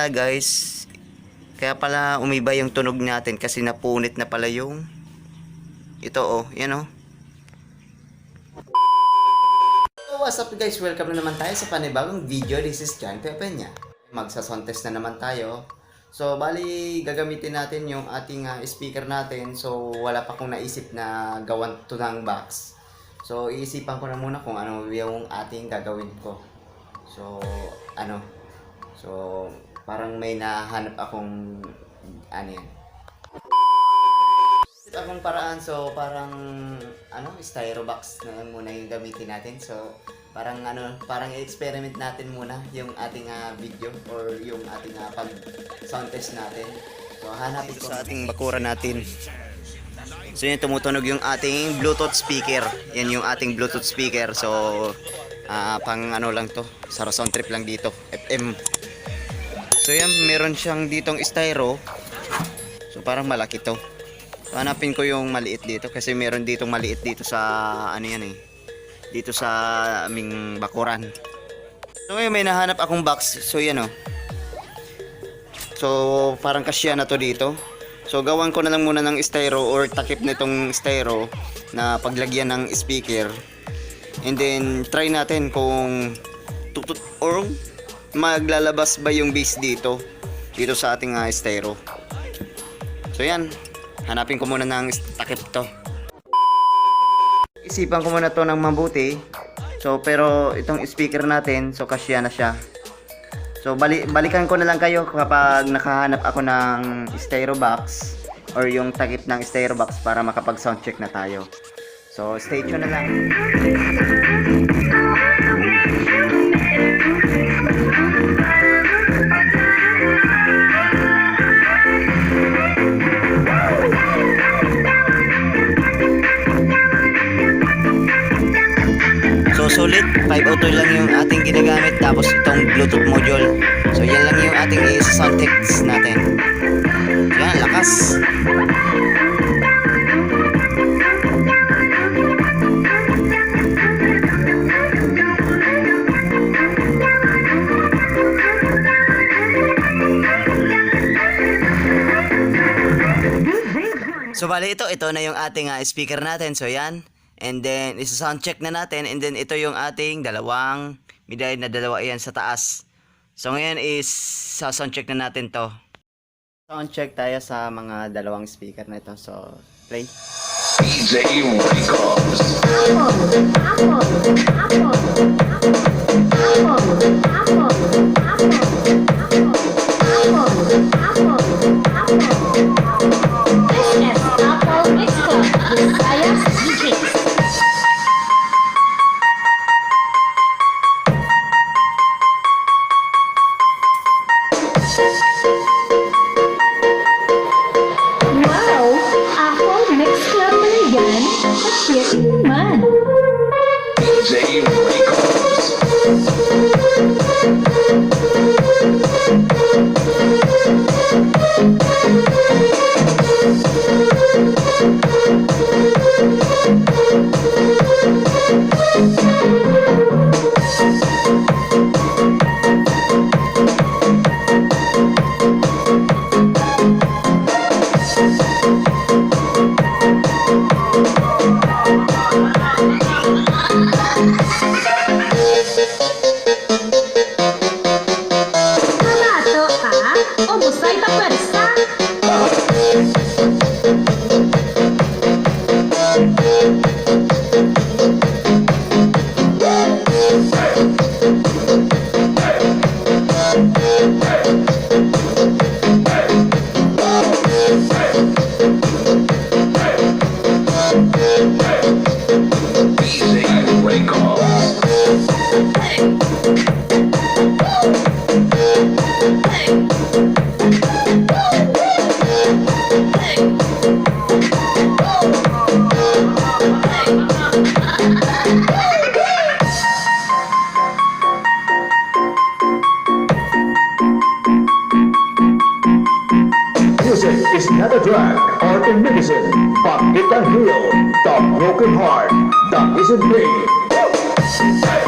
pala guys, kaya pala umiba yung tunog natin kasi napunit na pala yung ito oh, yan oh. So what's up guys, welcome na naman tayo sa panibagong video. This is John Pepenya. Magsasontes na naman tayo. So bali gagamitin natin yung ating ah, speaker natin. So wala pa akong naisip na gawan to ng box. So iisipan ko na muna kung ano yung ating gagawin ko. So ano, So, parang may nahanap akong ano. Isip akong paraan, so parang ano, styro box na muna yung gamitin natin. So, parang ano, parang i-experiment natin muna yung ating ah, video or yung ating ah, pag sound test natin. So, hanapin ko sa ating bakura natin. So, yun, tumutunog yung ating Bluetooth speaker. Yan yung ating Bluetooth speaker. So, ah, pang ano lang to, sa sound trip lang dito, FM. So yan, meron siyang ditong styro. So parang malaki to. Hanapin ko yung maliit dito kasi meron ditong maliit dito sa ano yan eh. Dito sa aming bakuran. So ngayon may nahanap akong box. So yan oh. So parang kasya na to dito. So gawan ko na lang muna ng styro or takip nitong styro na paglagyan ng speaker. And then try natin kung tutut or maglalabas ba yung bass dito? Dito sa ating uh, stereo so yan. Hanapin ko muna ng takip to. Isipan ko muna to ng mabuti. So pero itong speaker natin so kasya na siya. So bali balikan ko na lang kayo kapag nakahanap ako ng stereo box or yung takip ng stereo box para makapag sound check na tayo. So stay tuned na lang So sulit, 502 lang yung ating ginagamit tapos itong Bluetooth module. So yan lang yung ating i-sound text natin. Yan, lakas. So bali ito, ito na yung ating ah, speaker natin. So yan. And then isa sound check na natin and then ito yung ating dalawang miday na dalawa yan sa taas. So ngayon is sa sound check na natin to. Sound check tayo sa mga dalawang speaker na ito. So play. DJ Records. Wow! Music is not a drug or a medicine, but it can heal the broken heart. That isn't free.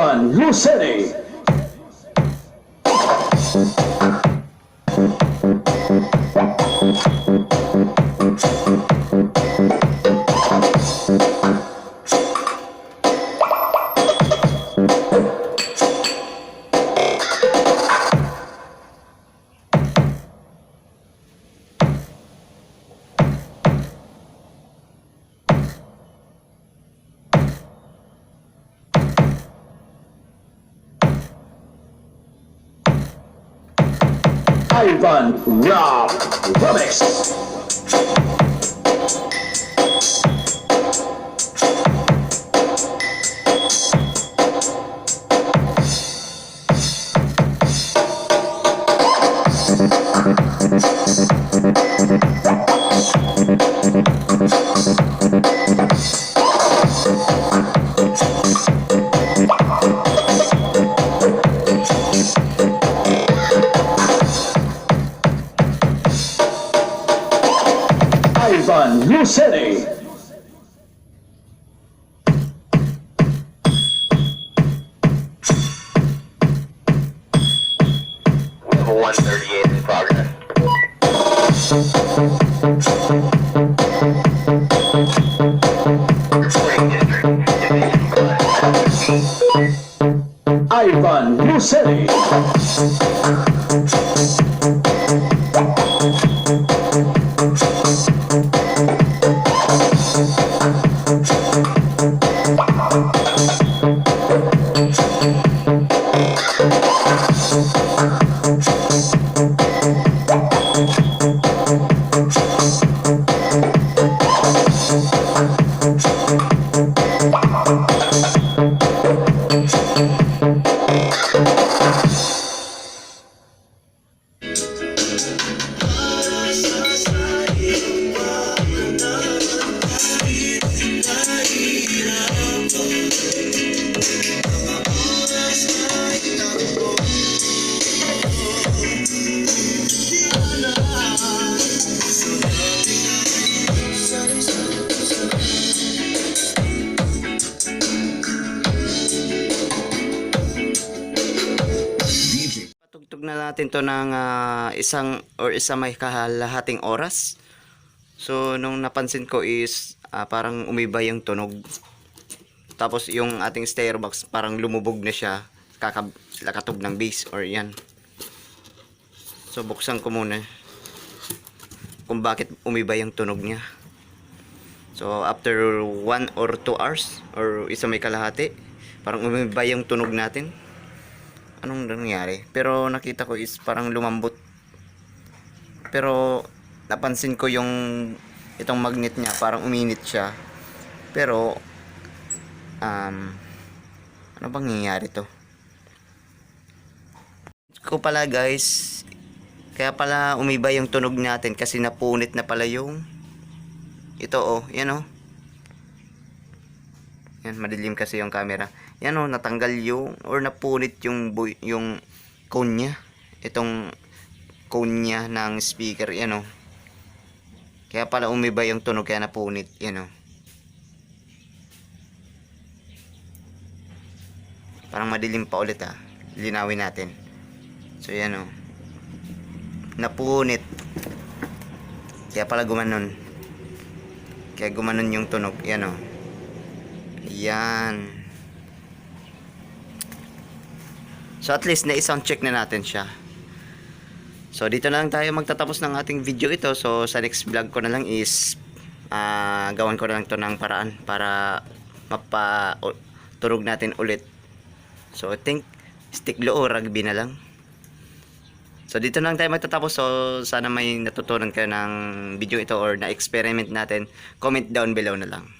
Ivan Luceni. Ivan Rob Remix. Ivan Luceni. Patugtog na natin to ng ah, isang or isa may kahalahating oras. So, nung napansin ko is ah, parang umiba yung tunog. Tapos yung ating stereo box parang lumubog na siya kakalakatog ng bass or yan. So, buksan ko muna kung bakit umiba yung tunog niya. So, after 1 or 2 hours or isa may kalahati, parang umiba yung tunog natin anong nangyari. Pero nakita ko is parang lumambot. Pero napansin ko yung itong magnet niya, parang uminit siya. Pero um ano bang nangyayari to? Ko pala guys, kaya pala umiba yung tunog natin kasi napunit na pala yung ito oh, yan oh. Yan, madilim kasi yung camera. Yan oh, natanggal yung or napunit yung yung cone niya. Itong cone niya ng speaker, yan oh. Kaya pala umiba yung tunog kaya napunit, yan oh. Parang madilim pa ulit ah. Linawin natin. So yan oh. Napunit. Kaya pala gumanon. Kaya gumanon yung tunog, yan oh. Yan. So at least na-sound check na natin siya. So dito na lang tayo magtatapos ng ating video ito. So sa next vlog ko na lang is ah gawan ko na lang to ng paraan para mapa u- turog natin ulit. So I think stick low o rugby na lang. So dito na lang tayo magtatapos. So sana may natutunan kayo ng video ito or na-experiment natin. Comment down below na lang.